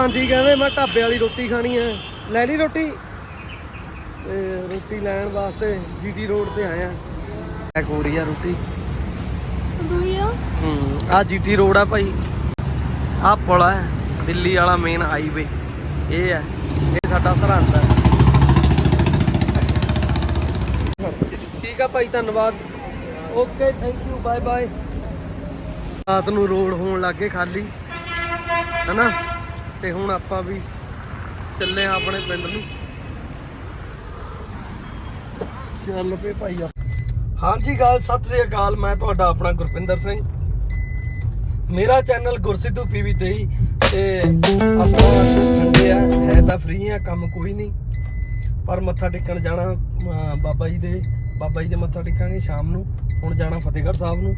ਹਾਂਜੀ ਕਹਿੰਦੇ ਮੈਂ ਢਾਬੇ ਵਾਲੀ ਰੋਟੀ ਖਾਣੀ ਹੈ ਲੈ ਲਈ ਰੋਟੀ? ਤੇ ਰੋਟੀ ਲੈਣ ਵਾਸਤੇ ਜੀਟੀ ਰੋਡ ਤੇ ਆਏ ਆ। ਐ ਰਹੀ ਆ ਰੋਟੀ। ਹੂੰ ਆ ਜੀਟੀ ਰੋਡ ਆ ਭਾਈ। ਆ ਪੁਲ ਦਿੱਲੀ ਵਾਲਾ ਮੇਨ ਹਾਈਵੇ ਇਹ ਹੈ ਇਹ ਸਾਡਾ ਸਰਹੰਦ ਹੈ ਠੀਕ ਆ ਭਾਈ ਧੰਨਵਾਦ। Okay thank you bye bye ਰਾਤ ਨੂੰ ਰੋਡ ਹੋਣ ਲੱਗੇ ਖਾਲੀ। ਹਨਾ? ਤੇ ਹੁਣ ਆਪਾਂ ਵੀ ਚੱਲੇ ਆ ਆਪਣੇ ਪਿੰਡ ਨੂੰ। ਚੱਲ ਪਏ ਭਾਈ ਆ। ਹਾਂਜੀ ਗੱਲ ਸਤਿ ਸ੍ਰੀ ਅਕਾਲ। ਮੈਂ ਤੁਹਾਡਾ ਆਪਣਾ ਗੁਰਪਿੰਦਰ ਸਿੰਘ। ਮੇਰਾ ਚੈਨਲ ਗੁਰਸਿੱਧੂ ਪੀਵੀ ਤੇ ਹੀ ਤੇ ਆਪਾਂ ਸੰਡੇ ਆ, ਹੈ ਤਾਂ ਫ੍ਰੀ ਆ, ਕੰਮ ਕੋਈ ਨਹੀਂ। ਪਰ ਮੱਥਾ ਟੇਕਣ ਜਾਣਾ ਬਾਬਾ ਜੀ ਦੇ, ਬਾਬਾ ਜੀ ਦੇ ਮੱਥਾ ਟੇਕਾਂਗੇ ਸ਼ਾਮ ਨੂੰ। ਹੁਣ ਜਾਣਾ ਫਤਿਹਗੜ੍ਹ ਸਾਹਿਬ ਨੂੰ।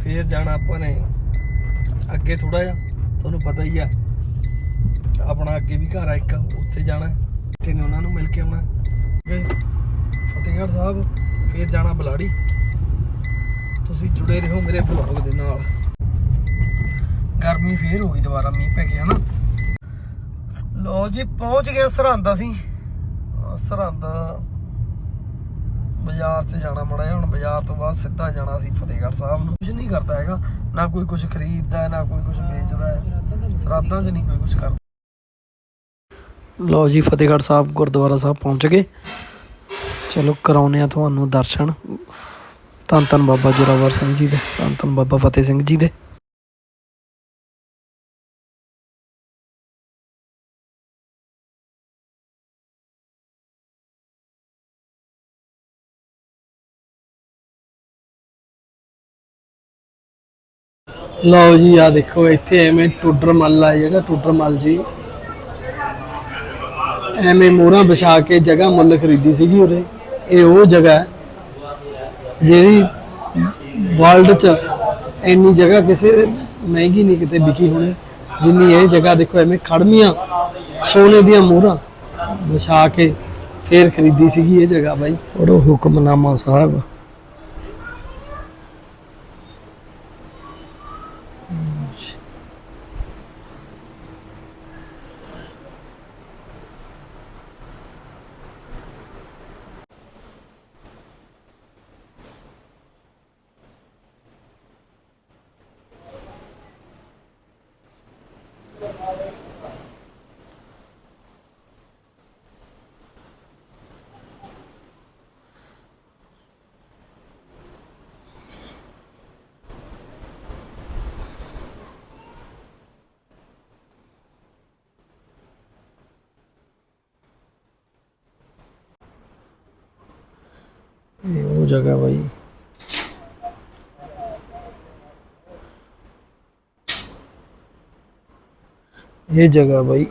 ਫੇਰ ਜਾਣਾ ਆਪਾਂ ਨੇ ਅੱਗੇ ਥੋੜਾ ਜਿਹਾ, ਤੁਹਾਨੂੰ ਪਤਾ ਹੀ ਆ। ਆਪਣਾ ਅੱਗੇ ਵੀ ਘਰ ਆ ਇੱਕ, ਉੱਥੇ ਜਾਣਾ ਤੇ ਨੇ ਉਹਨਾਂ ਨੂੰ ਮਿਲ ਕੇ ਆਉਣਾ ਓਕੇ ਫਤਿਹਗੜ੍ਹ ਸਾਹਿਬ, ਫਿਰ ਜਾਣਾ ਬਲਾੜੀ। ਤੁਸੀਂ ਜੁੜੇ ਰਹੋ ਮੇਰੇ ਬਲੌਗ ਦੇ ਨਾਲ। ਗਰਮੀ ਫੇਰ ਹੋ ਗਈ ਦੁਬਾਰਾ, ਮੀਂਹ ਪੈ ਗਿਆ ਨਾ। ਲੋ ਜੀ, ਪਹੁੰਚ ਗਏ ਸਰਹੰਦ ਅਸੀਂ। ਸਰਹੰਦ ਬਾਜ਼ਾਰ 'ਚ ਜਾਣਾ ਮੜਾ ਹੁਣ ਬਾਜ਼ਾਰ ਤੋਂ ਬਾਅਦ ਸਿੱਧਾ ਜਾਣਾ ਸੀ ਫਤਿਹਗੜ੍ਹ ਸਾਹਿਬ ਨੂੰ। ਕੁਝ ਨਹੀਂ ਕਰਦਾ ਹੈਗਾ, ਨਾ ਕੋਈ ਕੁਝ ਖਰੀਦਦਾ ਨਾ ਕੋਈ ਕੁਝ ਵੇਚਦਾ ਹੈ। ਸਰਾਦਾਂ 'ਚ ਨਹੀਂ ਕੋਈ ਕੁਝ ਕਰਦਾ। ਲਓ ਜੀ, ਫਤਿਹਗੜ੍ਹ ਸਾਹਿਬ, ਗੁਰਦੁਆਰਾ ਸਾਹਿਬ ਪਹੁੰਚ ਗਏ। ਚਲੋ ਕਰਾਉਨੇ ਆ ਤੁਹਾਨੂੰ ਦਰਸ਼ਨ। ਧੰਨ ਧੰਨ ਬਾਬਾ ਜੋਰਾਵਰ ਸਿੰਘ ਜੀ ਦੇ, ਧੰਨ ਧੰਨ ਬਾਬਾ ਫਤਿਹ ਸਿੰਘ ਜੀ ਦੇ। ਲਓ ਜੀ ਆ ਦੇਖੋ, ਇੱਥੇ ਐਵੇਂ ਟੁੱਡਰ ਮੱਲ ਆ, ਜਿਹੜਾ ਟੁੱਡਰ ਮੱਲ ਜੀ। ਐਵੇਂ ਮੋਹਰਾਂ ਵਿਛਾ ਕੇ ਜਗ੍ਹਾ ਮੁੱਲ ਖਰੀਦੀ ਸੀਗੀ ਉਰੇ। ਇਹ ਉਹ ਜਗ੍ਹਾ ਹੈ ਜਿਹੜੀ ਵਰਲਡ 'ਚ ਇੰਨੀ ਜਗ੍ਹਾ ਕਿਸੇ ਮਹਿੰਗੀ ਨਹੀਂ ਕਿਤੇ ਵਿਕੀ ਹੋਣੀ। ਜਿੰਨੀ ਇਹ ਜਗ੍ਹਾ ਦੇਖੋ ਐਵੇਂ ਖੜਮੀਆਂ ਸੋਨੇ ਦੀਆਂ ਮੋਹਰਾਂ ਵਿਛਾ ਕੇ ਫੇਰ ਖਰੀਦੀ ਸੀਗੀ ਇਹ ਜਗ੍ਹਾ ਬਾਈ। ਪੜੋ ਹੁਕਮਨਾਮਾ ਸਾਹਿਬ। ਇਹ ਉਹ ਜਗ੍ਹਾ ਬਾਈ। ਇਹ ਜਗ੍ਹਾ ਬਾਈ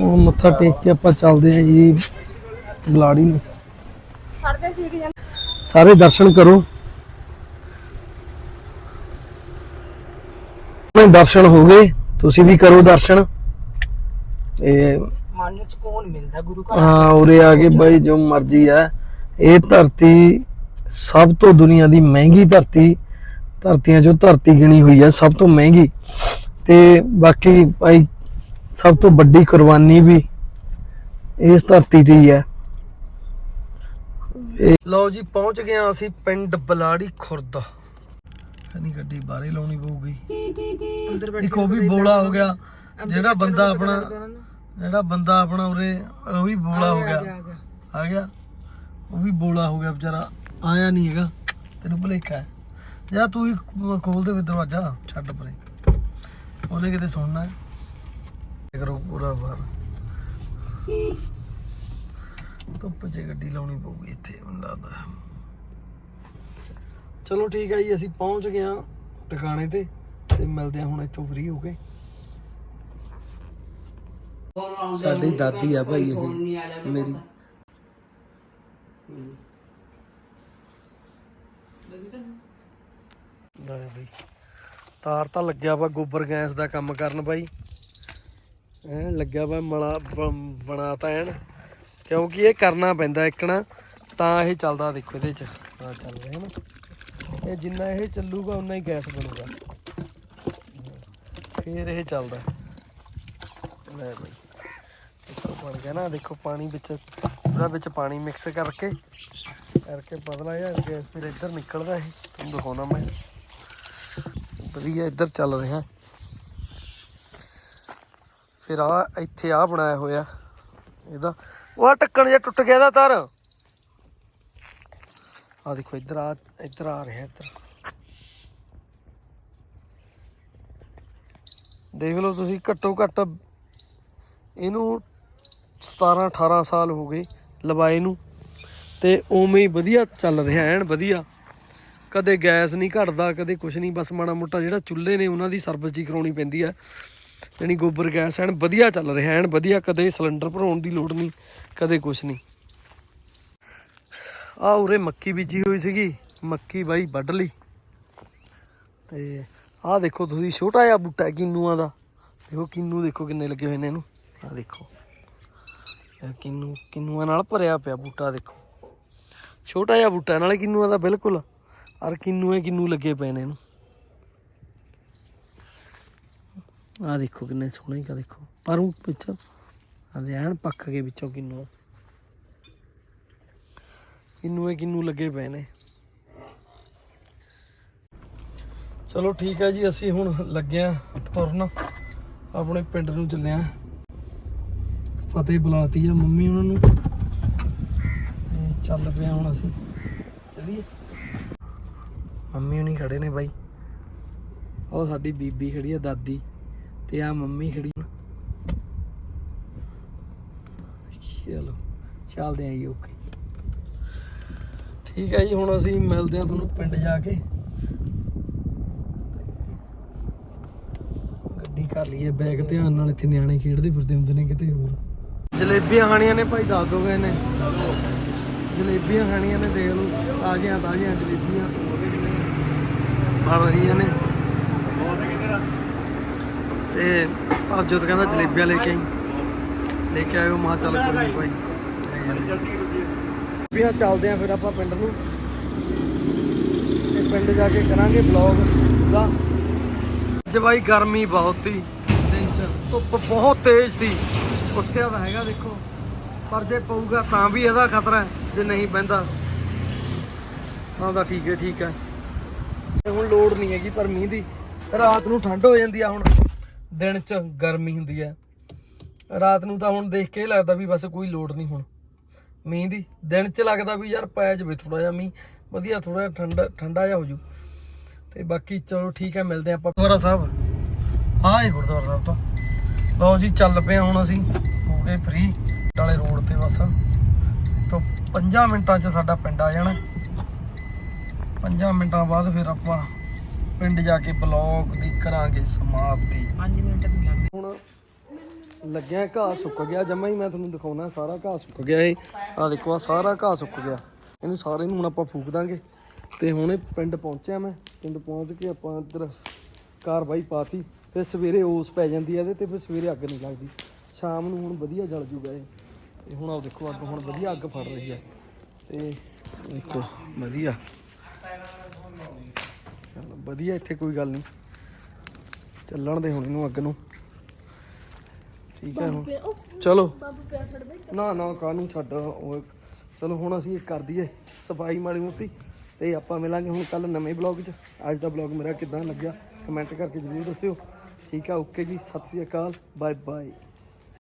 ਉਹ ਮੱਥਾ ਟੇਕ ਕੇ ਆਪਾਂ ਚੱਲਦੇ ਹਾਂ ਜੀ ਬਲਾੜੀ ਨੂੰ। ਸਾਰੇ ਦਰਸ਼ਨ ਕਰੋ। ਆਪਣੇ ਦਰਸ਼ਨ ਹੋ ਗਏ ਤੁਸੀਂ ਵੀ ਕਰੋ ਦਰਸ਼ਨ। ਇਹ ਮਨ ਨੂੰ ਸਕੂਨ ਮਿਲਦਾ ਗੁਰੂ ਘਰ। ਹਾਂ ਉਰੇ ਆ ਕੇ ਬਾਈ ਜੋ ਮਰਜ਼ੀ ਹੈ ਇਹ ਧਰਤੀ ਸਭ ਤੋਂ ਦੁਨੀਆ ਦੀ ਮਹਿੰਗੀ ਧਰਤੀ ਧਰਤੀਆਂ ਚੋਂ ਧਰਤੀ ਗਿਣੀ ਹੋਈ ਹੈ ਸਭ ਤੋਂ ਮਹਿੰਗੀ। ਤੇ ਬਾਕੀ ਭਾਈ ਸਭ ਤੋਂ ਵੱਡੀ ਕੁਰਬਾਨੀ ਵੀ ਇਸ ਧਰਤੀ ਤੇ ਹੀ ਹੈ। ਲਓ ਜੀ ਪਹੁੰਚ ਗਏ ਹਾਂ ਅਸੀਂ ਪਿੰਡ ਬਲਾੜੀ ਖੁਰਦ। ਨਹੀਂ ਗੱਡੀ ਬਾਹਰੇ ਲਾਉਣੀ ਪਊਗੀ। ਅੰਦਰ ਇੱਕ ਉਹ ਵੀ ਬੋਲਾ ਹੋ ਗਿਆ। ਜਿਹੜਾ ਬੰਦਾ ਆਪਣਾ ਜਿਹੜਾ ਬੰਦਾ ਆਪਣਾ ਉਰੇ ਉਹ ਵੀ ਬੋਲਾ ਹੋ ਗਿਆ ਆ ਗਿਆ ਉਹ ਵੀ ਬੋਲਾ ਹੋ ਗਿਆ ਵਿਚਾਰਾ। ਆਇਆ ਨਹੀਂ ਹੈਗਾ। ਤੈਨੂੰ ਭੁਲੇਖਾ ਹੈ। ਜਾਂ ਤੂੰ ਹੀ ਖੋਲ ਦੇ ਵੀ ਦਰਵਾਜ਼ਾ। ਛੱਡ ਪਰੇ। ਉਹਨੇ ਕਿਤੇ ਸੁਣਨਾ ਹੈ? ਕਰੋ ਪੂਰਾ ਬਾਹਰ। ਧੁੱਪ 'ਚ ਗੱਡੀ ਲਾਉਣੀ ਪਊਗੀ ਇੱਥੇ ਮੈਨੂੰ ਲੱਗਦਾ ਚਲੋ ਠੀਕ ਹੈ ਜੀ ਅਸੀਂ ਪਹੁੰਚ ਗਏ ਹਾਂ ਟਿਕਾਣੇ ਤੇ ਤੇ ਮਿਲਦੇ ਹਾਂ ਹੁਣ ਇੱਥੋਂ ਫ੍ਰੀ ਹੋ ਕੇ। ਸਾਡੀ ਦਾਦੀ ਆ ਭਾਈ ਇਹ ਮੇਰੀ। ਲੈ ਬਈ। ਤਾਰ ਤਾਂ ਲੱਗਿਆ ਵਾ ਗੋਬਰ ਗੈਸ ਦਾ ਕੰਮ ਕਰਨ ਬਾਈ। ਐ ਲੱਗਿਆ ਵਾ ਮਲਾ ਬ- ਬਣਾਤਾ ਐਨ। ਕਿਉਂਕਿ ਇਹ ਕਰਨਾ ਪੈਂਦਾ ਇੱਕਣਾ ਤਾਂ ਇਹ ਚੱਲਦਾ ਦੇਖੋ ਇਹਦੇ ਚ। ਆ ਚੱਲ ਰਿਹਾ ਨਾ। ਇਹ ਜਿੰਨਾ ਇਹ ਚੱਲੂਗਾ, ਉਨਾ ਹੀ ਗੈਸ ਬਣੂਗਾ। ਫੇਰ ਇਹ ਚੱਲਦਾ। ਲੈ ਬਈ। ਦੇਖੋ ਬਣ ਗਿਆ ਨਾ, ਦੇਖੋ ਪਾਣੀ ਵਿੱਚ ਉਹਦਾ ਵਿੱਚ ਪਾਣੀ ਮਿਕਸ ਕਰਕੇ ਕਰਕੇ ਪਤਲਾ ਜਿਹਾ ਗੈਸ ਫਿਰ ਇੱਧਰ ਨਿਕਲਦਾ ਇਹ। ਤੁਹਾਨੂੰ ਦਿਖਾਉਣਾ ਮੈਂ। ਵਧੀਆ ਇੱਧਰ ਚੱਲ ਰਿਹਾ। ਫਿਰ ਆ ਇੱਥੇ ਆ ਬਣਾਇਆ ਹੋਇਆ। ਇਹਦਾ ਉਹ ਆਹ ਢੱਕਣ ਜਿਹਾ ਟੁੱਟ ਗਿਆ ਦਾ ਤਾਰ। ਆ ਦੇਖੋ ਇੱਧਰ ਆ ਇੱਧਰ ਆ ਰਿਹਾ ਇੱਧਰ। ਦੇਖ ਲਓ ਤੁਸੀਂ ਘੱਟੋ ਘੱਟ ਇਹਨੂੰ 17 18 ਸਾਲ ਹੋ ਗਏ ਲਵਾਏ ਨੂੰ। ਤੇ ਉਵੇਂ ਹੀ ਵਧੀਆ ਚੱਲ ਰਿਹਾ, ਐਨ ਵਧੀਆ। ਕਦੇ ਗੈਸ ਨਹੀਂ ਘਟਦਾ, ਕਦੇ ਕੁਝ ਨਹੀਂ, ਬਸ ਮਾੜਾ ਮੋਟਾ ਜਿਹੜਾ ਚੁੱਲ੍ਹੇ ਨੇ ਉਹਨਾਂ ਦੀ ਸਰਵਿਸ ਜੀ ਕਰਾਉਣੀ ਪੈਂਦੀ ਆ। ਯਾਨੀ ਗੋਬਰ ਗੈਸ ਐਨ ਵਧੀਆ ਚੱਲ ਰਿਹਾ, ਐਨ ਵਧੀਆ ਕਦੇ ਸਿਲੰਡਰ ਭਰਾਉਣ ਦੀ ਲੋੜ ਨਹੀਂ, ਕਦੇ ਕੁਝ ਨਹੀਂ। ਆ ਉਰੇ ਮੱਕੀ ਬੀਜੀ ਹੋਈ ਸੀਗੀ, ਮੱਕੀ ਬਾਈ ਵੱਢ ਲਈ। ਤੇ ਆਹ ਦੇਖੋ ਤੁਸੀਂ, ਛੋਟਾ ਜਿਹਾ ਬੂਟਾ ਹੈ ਕਿੰਨੂਆਂ ਦਾ। ਦੇਖੋ ਕਿੰਨੂ ਦੇਖੋ ਕਿੰਨੇ ਲੱਗੇ ਹੋਏ ਨੇ ਇਹਨੂੰ। ਆਹ ਦੇਖੋ। ਇਹ ਕਿੰਨੂ, ਕਿੰਨੂਆਂ ਨਾਲ ਭਰਿਆ ਪਿਆ ਬੂਟਾ ਦੇਖੋ। ਛੋਟਾ ਜਿਹਾ ਬੂਟਾ, ਨਾਲੇ ਕਿੰਨੂਆਂ ਦਾ ਬਿਲਕੁਲ। ਔਰ ਕਿੰਨੂਏ ਕਿੰਨੂ ਲੱਗੇ ਪਏ ਨੇ ਇਹਨੂੰ। ਆਹ ਦੇਖੋ ਕਿੰਨੇ ਸੋਹਣੇ ਕਾ ਦੇਖੋ। ਪਰ ਉਹ ਵਿੱਚ ਆਹ ਐਨ ਪੱਕ ਕੇ ਵਿੱਚੋਂ ਕਿੰਨੂ ਕਿੰਨੂਏ ਕਿੰਨੂ ਲੱਗੇ ਪਏ ਨੇ। ਚਲੋ ਠੀਕ ਹੈ ਜੀ, ਅਸੀਂ ਹੁਣ ਲੱਗੇ ਆ ਤੁਰਨ। ਆਪਣੇ ਪਿੰਡ ਨੂੰ ਚੱਲੇ ਆ। ਫਤਿਹ ਬੁਲਾਤੀ ਆ ਮੰਮੀ ਉਹਨਾਂ ਨੂੰ। ਚੱਲ ਪਿਆ ਹੁਣ ਅਸੀਂ। ਚਲੀਏ। ਮੰਮੀ ਹੁਣੀ ਖੜੇ ਨੇ ਬਾਈ। ਉਹ ਸਾਡੀ ਬੀਬੀ ਖੜੀ ਆ, ਦਾਦੀ ਤੇ ਆ ਮੰਮੀ ਖੜੀ। ਚਲੋ, ਚੱਲਦੇ ਆਂ ਜੀ ਓਕੇ ਠੀਕ ਹੈ ਜੀ, ਹੁਣ ਅਸੀਂ ਮਿਲਦੇ ਆ ਤੁਹਾਨੂੰ ਪਿੰਡ ਜਾ ਕੇ। ਗੱਡੀ ਕਰ ਲਈਏ ਬੈਗ ਧਿਆਨ ਨਾਲ, ਇੱਥੇ ਨਿਆਣੇ ਖੇਡਦੇ ਫਿਰਦੇ ਹੁੰਦੇ ਨੇ ਕਿਤੇ ਹੋਰ। ਜਲੇਬੀਆਂ ਖਾਣੀਆਂ ਨੇ ਭਾਈ, ਦੱਸ ਦੋ ਗਏ ਨੇ। ਜਲੇਬੀਆਂ ਖਾਣੀਆਂ ਨੇ, ਦੇਖ ਲਓ ਤਾਜ਼ੀਆਂ ਤਾਜ਼ੀਆਂ ਜਲੇਬੀਆਂ। ਬਣ ਰਹੀਆਂ ਨੇ। ਤੇ ਭਾਜੋ ਤਾਂ ਕਹਿੰਦਾ ਜਲੇਬੀਆਂ ਲੈ ਕੇ ਆਈ। ਲੈ ਕੇ ਆਇਓ ਮਾਂ ਚੱਲ ਕੋਈ ਨਹੀਂ ਭਾਈ। ਜਾਂਦੇ। ਜਲੇਬੀਆਂ ਚੱਲਦੇ ਆ ਫਿਰ ਆਪਾਂ ਪਿੰਡ ਨੂੰ। ਤੇ ਪਿੰਡ ਜਾ ਕੇ ਕਰਾਂਗੇ ਬਲੌਗ ਦਾ। ਅੱਜ ਬਾਈ ਗਰਮੀ ਬਹੁਤ ਸੀ। ਦਿਨ ਚ ਧੁੱਪ ਬਹੁਤ ਤੇਜ਼ ਸੀ। ਉੱਠਿਆ ਤਾਂ ਹੈਗਾ ਦੇਖੋ। ਪਰ ਜੇ ਪਊਗਾ ਤਾਂ ਵੀ ਇਹਦਾ ਖਤਰਾ ਹੈ। ਜੇ ਨਹੀਂ ਪੈਂਦਾ ਤਾਂ ਤਾਂ ਠੀਕ ਹੈ ਠੀਕ ਹੈ। ਹੁਣ ਲੋੜ ਨਹੀਂ ਹੈਗੀ ਪਰ ਮੀਂਹ ਦੀ। ਰਾਤ ਨੂੰ ਠੰਡ ਹੋ ਜਾਂਦੀ ਆ ਹੁਣ। ਦਿਨ ਚ ਗਰਮੀ ਹੁੰਦੀ ਹੈ ਰਾਤ ਨੂੰ ਤਾਂ ਹੁਣ ਦੇਖ ਕੇ ਲੱਗਦਾ ਵੀ ਬਸ ਕੋਈ ਲੋੜ ਨਹੀਂ ਹੁਣ। ਮੀਂਹ ਦੀ। ਦਿਨ ਚ ਲੱਗਦਾ ਵੀ ਯਾਰ ਪੈ ਜਾਵੇ ਥੋੜਾ ਜਿਹਾ ਮੀਂਹ। ਵਧੀਆ ਥੋੜਾ ਠੰਡਾ ਠੰਡਾ ਜਿਹਾ ਹੋ ਜੂ। ਤੇ ਬਾਕੀ ਚਲੋ ਠੀਕ ਹੈ ਮਿਲਦੇ ਆਪਾਂ ਗੁਰਦੁਆਰਾ ਸਾਹਿਬ। ਹਾਂ, ਇਹ ਗੁਰਦੁਆਰਾ ਸਾਹਿਬ ਤੋਂ। ਲਓ ਜੀ, ਚੱਲ ਪਏ ਹੁਣ ਅਸੀਂ। ਹੋ ਗਏ ਫ੍ਰੀ ਡਾਲੇ ਰੋਡ ਤੇ ਬਸ। ਤੋਂ 5 ਮਿੰਟਾਂ 'ਚ ਸਾਡਾ ਪਿੰਡ ਆ ਜਾਣਾ। 5 ਮਿੰਟਾਂ ਬਾਅਦ ਫਿਰ ਆਪਾਂ ਪਿੰਡ ਜਾ ਕੇ ਬਲੌਗ ਦੀ ਕਰਾਂਗੇ ਸਮਾਪਤੀ। 5 ਮਿੰਟ ਨਹੀਂ ਲੱਗਦੇ ਹੁਣ ਲੱਗਿਆ ਘਾਹ ਸੁੱਕ ਗਿਆ। ਜਮਾ ਹੀ ਮੈਂ ਤੁਹਾਨੂੰ ਦਿਖਾਉਣਾ ਸਾਰਾ ਘਾਹ ਸੁੱਕ ਗਿਆ ਇਹ। ਆ ਦੇਖੋ ਆ ਸਾਰਾ ਘਾਹ ਸੁੱਕ ਗਿਆ। ਇਹਨੂੰ ਸਾਰੇ ਨੂੰ ਹੁਣ ਆਪਾਂ ਫੂਕ ਦਾਂਗੇ। ਤੇ ਹੁਣ ਇਹ ਪਿੰਡ ਪਹੁੰਚਿਆ ਮੈਂ। ਪਿੰਡ ਪਹੁੰਚ ਕੇ ਆਪਾਂ ਇੱਧਰ ਕਾਰਵਾਈ ਪਾਤੀ। ਤੇ ਸਵੇਰੇ ਓਸ ਪੈ ਜਾਂਦੀ ਹੈ ਇਹਦੇ ਤੇ ਫਿਰ ਸਵੇਰੇ ਅੱਗ ਨਹੀਂ ਲੱਗਦੀ। ਸ਼ਾਮ ਨੂੰ ਹੁਣ ਵਧੀਆ ਜਲ ਜੂਗਾ ਇਹ। ਤੇ ਹੁਣ ਆਹ ਦੇਖੋ ਅੱਗ ਹੁਣ ਵਧੀਆ ਅੱਗ ਫੜ ਰਹੀ ਹੈ ਤੇ ਦੇਖੋ ਵਧੀਆ। ਵਧੀਆ ਇੱਥੇ ਕੋਈ ਗੱਲ ਨਹੀਂ। ਚੱਲਣ ਦੇ ਹੁਣ ਇਹਨੂੰ ਅੱਗ ਨੂੰ। ਠੀਕ ਹੈ ਹੁਣ। ਚਲੋ। ਬਾਬੂ ਪਿਆ ਛੱਡ ਦੇ। ਨਾ ਨਾ ਕਾਹਨੂੰ ਛੱਡ ਉਹ ਚਲੋ ਹੁਣ ਅਸੀਂ ਇਹ ਕਰ ਦਈਏ ਸਫ਼ਾਈ ਮਾੜੀ ਮੋਟੀ ਤੇ ਆਪਾਂ ਮਿਲਾਂਗੇ ਹੁਣ ਕੱਲ ਨਵੇਂ ਬਲੌਗ 'ਚ। ਅੱਜ ਦਾ ਬਲੌਗ ਮੇਰਾ ਕਿਦਾਂ ਲੱਗਿਆ ਕਮੈਂਟ ਕਰਕੇ ਜ਼ਰੂਰ ਦੱਸਿਓ। ਠੀਕ ਆ ਓਕੇ ਜੀ ਸਤਿ ਸ੍ਰੀ ਅਕਾਲ ਬਾਏ ਬਾਏ